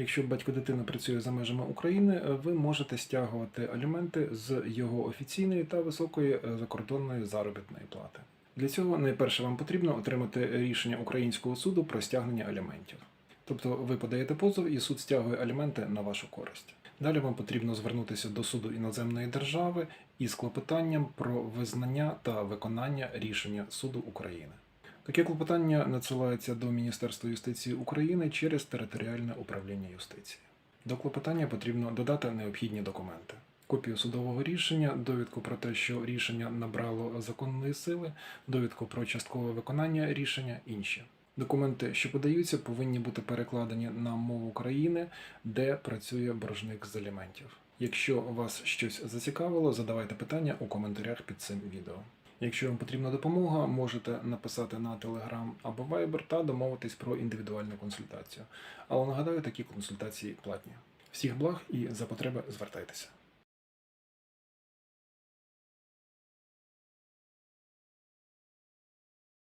Якщо батько дитини працює за межами України, е, ви можете стягувати аліменти з його офіційної та високої е, закордонної заробітної плати. Для цього найперше вам потрібно отримати рішення українського суду про стягнення аліментів. Тобто ви подаєте позов і суд стягує аліменти на вашу користь. Далі вам потрібно звернутися до суду іноземної держави із клопотанням про визнання та виконання рішення суду України. Таке клопотання надсилається до Міністерства юстиції України через територіальне управління юстиції. До клопотання потрібно додати необхідні документи: копію судового рішення, довідку про те, що рішення набрало законної сили, довідку про часткове виконання рішення, інші. Документи, що подаються, повинні бути перекладені на мову країни, де працює боржник з аліментів. Якщо вас щось зацікавило, задавайте питання у коментарях під цим відео. Якщо вам потрібна допомога, можете написати на Telegram або Viber та домовитись про індивідуальну консультацію. Але нагадаю, такі консультації платні. Всіх благ і за потреби звертайтеся.